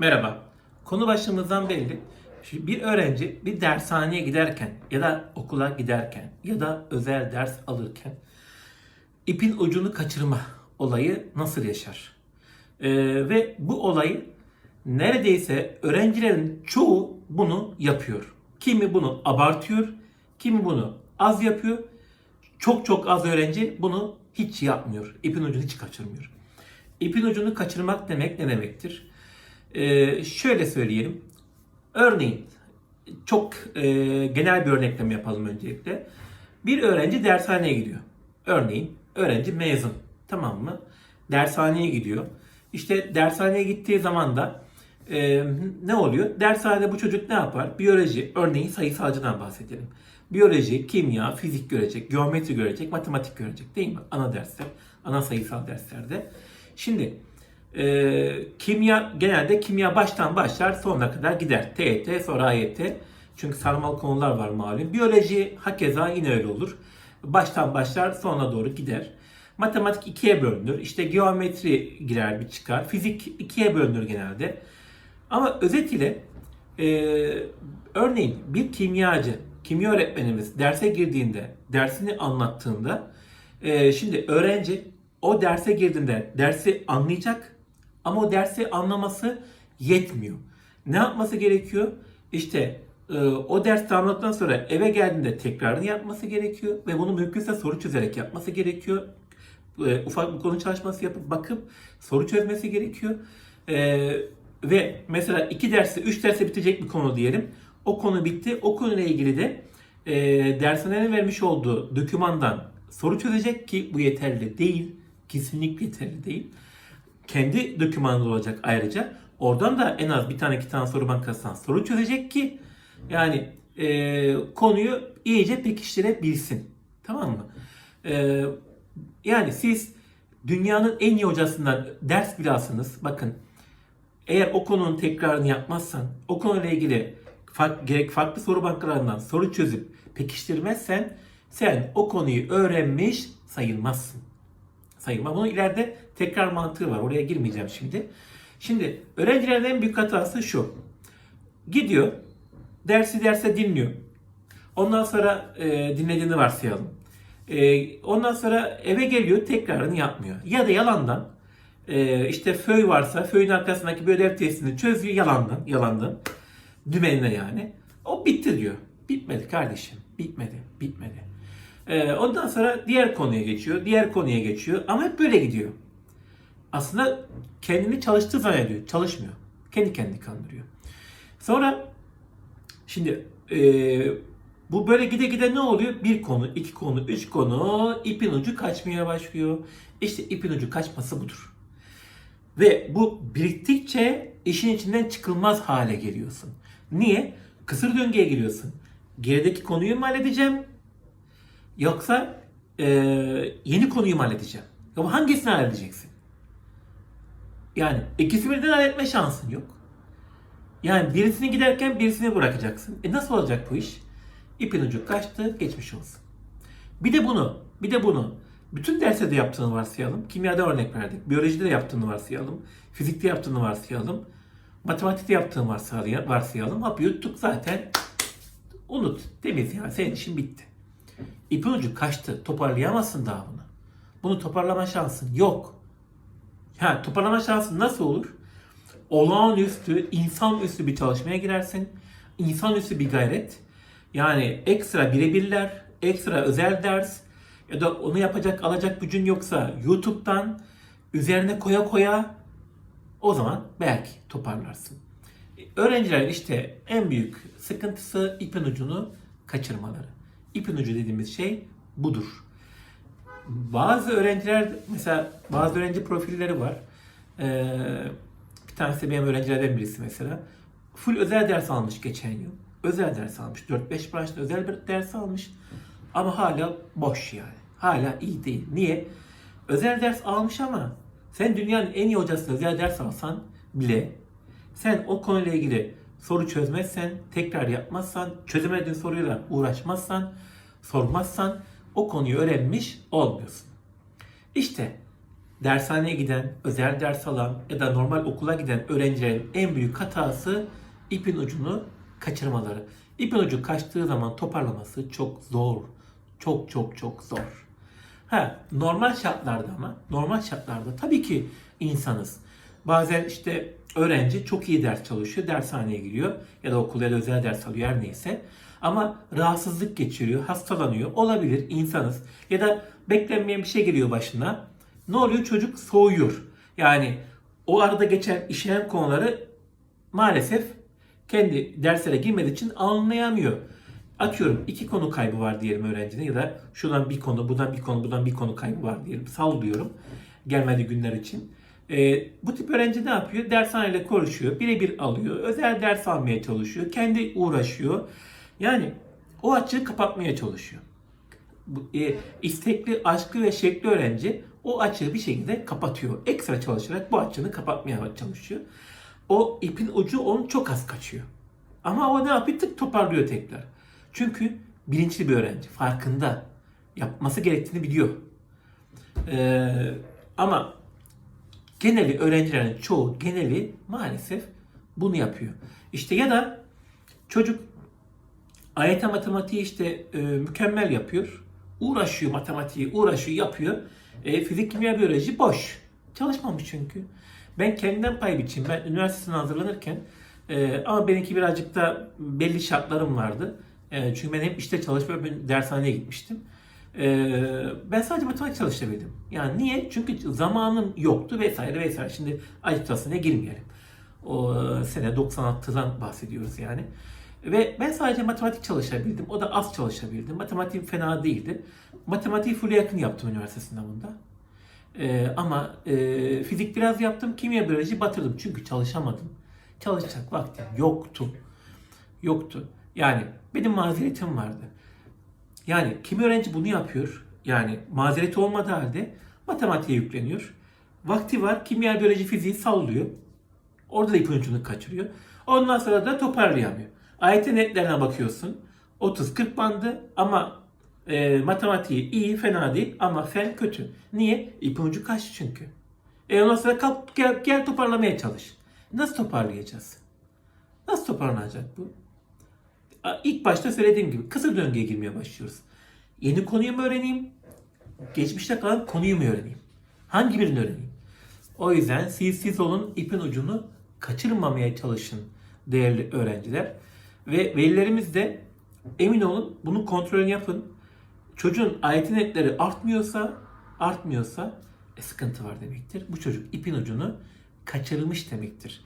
Merhaba. Konu başlığımızdan belli. Şimdi bir öğrenci bir dershaneye giderken ya da okula giderken ya da özel ders alırken ipin ucunu kaçırma olayı nasıl yaşar? Ee, ve bu olayı neredeyse öğrencilerin çoğu bunu yapıyor. Kimi bunu abartıyor, kimi bunu az yapıyor. Çok çok az öğrenci bunu hiç yapmıyor. İpin ucunu hiç kaçırmıyor. İpin ucunu kaçırmak demek ne demektir? Ee, şöyle söyleyelim. Örneğin çok e, genel bir örnekleme yapalım öncelikle. Bir öğrenci dershaneye gidiyor. Örneğin öğrenci mezun. Tamam mı? Dershaneye gidiyor. İşte dershaneye gittiği zaman da e, ne oluyor? Dershanede bu çocuk ne yapar? Biyoloji, örneğin sayısalcıdan bahsedelim. Biyoloji, kimya, fizik görecek, geometri görecek, matematik görecek değil mi? Ana dersler, ana sayısal derslerde. Şimdi e, kimya genelde kimya baştan başlar sonuna kadar gider. TET sonra AYT. Çünkü sarmal konular var malum. Biyoloji hakeza yine öyle olur. Baştan başlar sonra doğru gider. Matematik ikiye bölünür. İşte geometri girer bir çıkar. Fizik ikiye bölünür genelde. Ama özetiyle e, örneğin bir kimyacı, kimya öğretmenimiz derse girdiğinde, dersini anlattığında e, şimdi öğrenci o derse girdiğinde dersi anlayacak ama o dersi anlaması yetmiyor. Ne yapması gerekiyor? İşte e, o dersi anlattıktan sonra eve geldiğinde tekrarını yapması gerekiyor ve bunu mümkünse soru çözerek yapması gerekiyor. E, ufak bir konu çalışması yapıp bakıp soru çözmesi gerekiyor. E, ve mesela iki derse, üç derse bitecek bir konu diyelim. O konu bitti. O konuyla ilgili de e, dershanenin vermiş olduğu dokümandan soru çözecek ki bu yeterli değil. Kesinlikle yeterli değil. Kendi dokümanı olacak ayrıca. Oradan da en az bir tane iki tane soru bankasından soru çözecek ki yani e, konuyu iyice pekiştirebilsin. Tamam mı? E, yani siz dünyanın en iyi hocasından ders bile alsanız bakın eğer o konunun tekrarını yapmazsan, o konuyla ilgili fark, gerek farklı soru bankalarından soru çözüp pekiştirmezsen sen o konuyu öğrenmiş sayılmazsın. Sayılmaz. Bunun ileride tekrar mantığı var. Oraya girmeyeceğim şimdi. Şimdi öğrencilerin en büyük hatası şu. Gidiyor, dersi derse dinliyor. Ondan sonra e, dinlediğini varsayalım. E, ondan sonra eve geliyor, tekrarını yapmıyor. Ya da yalandan e, işte föy varsa föyün arkasındaki bir ödev testini çözüyor yalandan, yalandan. Dümenine yani. O bitti diyor. Bitmedi kardeşim. Bitmedi. Bitmedi. E, ondan sonra diğer konuya geçiyor. Diğer konuya geçiyor. Ama hep böyle gidiyor. Aslında kendini çalıştığı zannediyor. Çalışmıyor. Kendi kendini kandırıyor. Sonra şimdi e, bu böyle gide gide ne oluyor? Bir konu, iki konu, üç konu ipin ucu kaçmaya başlıyor. İşte ipin ucu kaçması budur. Ve bu biriktikçe işin içinden çıkılmaz hale geliyorsun. Niye? Kısır döngüye giriyorsun. Gerideki konuyu mu halledeceğim? Yoksa e, yeni konuyu mu halledeceğim? Ya hangisini halledeceksin? Yani ikisi birden halletme şansın yok. Yani birisini giderken birisini bırakacaksın. E nasıl olacak bu iş? İpin ucu kaçtı, geçmiş olsun. Bir de bunu, bir de bunu bütün derste de yaptığını varsayalım. Kimyada örnek verdik. Biyolojide de yaptığını varsayalım. Fizikte yaptığını varsayalım. Matematikte yaptığını varsayalım. Hap yuttuk zaten. Unut. Temiz yani. Senin işin bitti. İpin ucu kaçtı. Toparlayamazsın daha bunu. Bunu toparlama şansın yok. Ha, toparlama şansın nasıl olur? Olağanüstü, insanüstü bir çalışmaya girersin. İnsanüstü bir gayret. Yani ekstra birebirler, ekstra özel ders, ya da onu yapacak alacak gücün yoksa YouTube'dan üzerine koya koya o zaman belki toparlarsın. Öğrenciler işte en büyük sıkıntısı ipin ucunu kaçırmaları. İpin ucu dediğimiz şey budur. Bazı öğrenciler mesela bazı öğrenci profilleri var. Ee, bir tanesi benim öğrencilerden birisi mesela. Full özel ders almış geçen yıl. Özel ders almış. 4-5 branşta özel bir ders almış. Ama hala boş yani. Hala iyi değil. Niye? Özel ders almış ama sen dünyanın en iyi hocasına özel ders alsan bile sen o konuyla ilgili soru çözmezsen, tekrar yapmazsan, çözemediğin soruyla uğraşmazsan, sormazsan o konuyu öğrenmiş olmuyorsun. İşte dershaneye giden, özel ders alan ya da normal okula giden öğrencilerin en büyük hatası ipin ucunu kaçırmaları. İpin ucu kaçtığı zaman toparlaması çok zor. Çok çok çok zor. Ha, normal şartlarda ama normal şartlarda tabii ki insanız. Bazen işte öğrenci çok iyi ders çalışıyor, dershaneye giriyor ya da okul ya da özel ders alıyor her neyse. Ama rahatsızlık geçiriyor, hastalanıyor. Olabilir, insanız. Ya da beklenmeyen bir şey geliyor başına. Ne oluyor? Çocuk soğuyor. Yani o arada geçen işlenen konuları maalesef kendi derslere girmediği için anlayamıyor. Atıyorum iki konu kaybı var diyelim öğrencinin ya da şuradan bir konu, buradan bir konu, buradan bir konu kaybı var diyelim. Sallıyorum gelmediği günler için. Ee, bu tip öğrenci ne yapıyor? Dershaneyle konuşuyor, birebir alıyor, özel ders almaya çalışıyor, kendi uğraşıyor. Yani o açığı kapatmaya çalışıyor. E, istekli, aşklı ve şekli öğrenci o açığı bir şekilde kapatıyor. Ekstra çalışarak bu açığını kapatmaya çalışıyor. O ipin ucu onun çok az kaçıyor. Ama o ne yapıyor? Tık toparlıyor tekrar. Çünkü bilinçli bir öğrenci. Farkında. Yapması gerektiğini biliyor. Ee, ama geneli öğrencilerin çoğu geneli maalesef bunu yapıyor. İşte ya da çocuk AYT matematiği işte e, mükemmel yapıyor. Uğraşıyor matematiği, uğraşıyor, yapıyor. E, fizik, kimya, biyoloji boş. Çalışmamış çünkü. Ben kendimden pay biçeyim. Ben üniversitesine hazırlanırken e, ama benimki birazcık da belli şartlarım vardı. E, çünkü ben hep işte çalışma, dershaneye gitmiştim. E, ben sadece matematik çalışabildim. Yani niye? Çünkü zamanım yoktu vesaire vesaire. Şimdi acitasına girmeyelim. O e, sene 96'dan bahsediyoruz yani. Ve ben sadece matematik çalışabildim. O da az çalışabildim. Matematiğim fena değildi. Matematiği full yakın yaptım üniversite sınavında. Ee, ama e, fizik biraz yaptım. Kimya biyoloji batırdım. Çünkü çalışamadım. Çalışacak vaktim yoktu. Yoktu. Yani benim mazeretim vardı. Yani kimi öğrenci bunu yapıyor. Yani mazereti olmadığı halde matematiğe yükleniyor. Vakti var. Kimya, biyoloji, fiziği sallıyor. Orada da ipin ucunu kaçırıyor. Ondan sonra da toparlayamıyor. AYT netlerine bakıyorsun. 30-40 bandı ama e, matematiği iyi, fena değil ama fen kötü. Niye? İpin ucu kaçtı çünkü. E ondan sonra kalk gel, gel toparlamaya çalış. Nasıl toparlayacağız? Nasıl toparlanacak bu? İlk başta söylediğim gibi kısır döngüye girmeye başlıyoruz. Yeni konuyu mu öğreneyim? Geçmişte kalan konuyu mu öğreneyim? Hangi birini öğreneyim? O yüzden siz siz olun ipin ucunu kaçırmamaya çalışın değerli öğrenciler. Ve velilerimiz de emin olun bunun kontrolünü yapın. Çocuğun ayet netleri artmıyorsa artmıyorsa e, sıkıntı var demektir. Bu çocuk ipin ucunu kaçırmış demektir.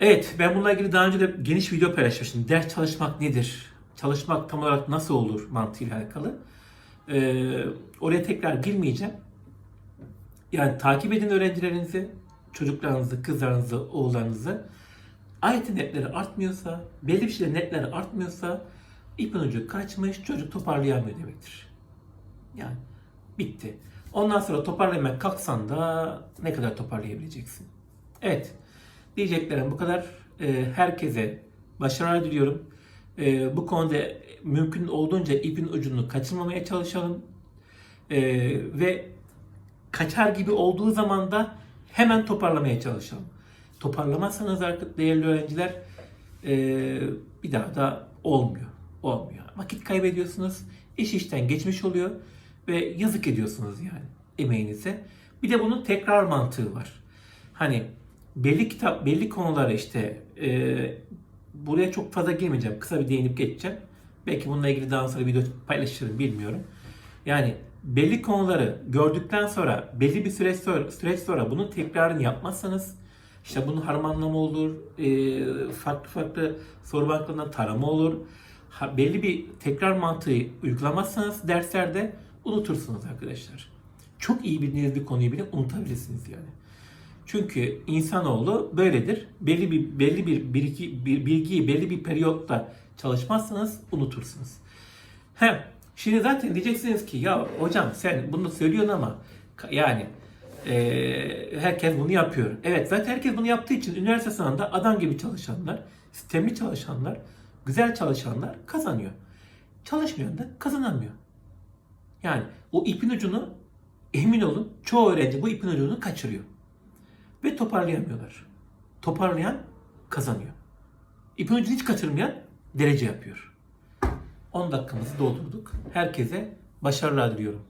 Evet ben bununla ilgili daha önce de geniş video paylaşmıştım. Ders çalışmak nedir? Çalışmak tam olarak nasıl olur mantığıyla alakalı. Ee, oraya tekrar girmeyeceğim. Yani takip edin öğrencilerinizi, çocuklarınızı, kızlarınızı, oğullarınızı. Ayet netleri artmıyorsa, belli bir şeyde netleri artmıyorsa ipin ucu kaçmış, çocuk toparlayamıyor demektir. Yani bitti. Ondan sonra toparlamaya kalksan da ne kadar toparlayabileceksin? Evet. Diyeceklerim bu kadar. Ee, herkese başarılar diliyorum. Ee, bu konuda mümkün olduğunca ipin ucunu kaçırmamaya çalışalım. Ee, ve kaçar gibi olduğu zaman da hemen toparlamaya çalışalım. Toparlamazsanız artık değerli öğrenciler bir daha da olmuyor. Olmuyor. Vakit kaybediyorsunuz. iş işten geçmiş oluyor ve yazık ediyorsunuz yani emeğinize. Bir de bunun tekrar mantığı var. Hani belli kitap, belli konulara işte e, buraya çok fazla girmeyeceğim. Kısa bir değinip geçeceğim. Belki bununla ilgili daha sonra video paylaşırım bilmiyorum. Yani belli konuları gördükten sonra belli bir süreç sonra, süreç sonra bunun tekrarını yapmazsanız işte bunun harmanlama olur, e, farklı farklı soru banklarından tarama olur. Ha, belli bir tekrar mantığı uygulamazsanız derslerde unutursunuz arkadaşlar. Çok iyi bildiğiniz bir konuyu bile unutabilirsiniz yani. Çünkü insanoğlu böyledir. Belli bir belli bir bilgi, bir bilgiyi belli bir periyotta çalışmazsanız unutursunuz. Hem şimdi zaten diyeceksiniz ki ya hocam sen bunu söylüyorsun ama yani e, herkes bunu yapıyor. Evet zaten herkes bunu yaptığı için üniversite sınavında adam gibi çalışanlar, sistemli çalışanlar, güzel çalışanlar kazanıyor. Çalışmayan da kazanamıyor. Yani o ipin ucunu emin olun çoğu öğrenci bu ipin ucunu kaçırıyor. Ve toparlayamıyorlar. Toparlayan kazanıyor. İpin hiç kaçırmayan derece yapıyor. 10 dakikamızı doldurduk. Herkese başarılar diliyorum.